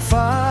fire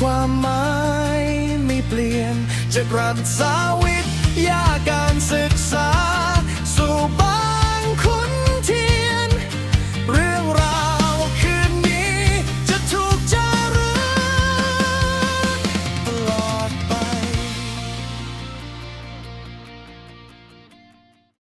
ความหมายไม่เปลี่ยนจะกรัฐสาวิทยาการศึกษา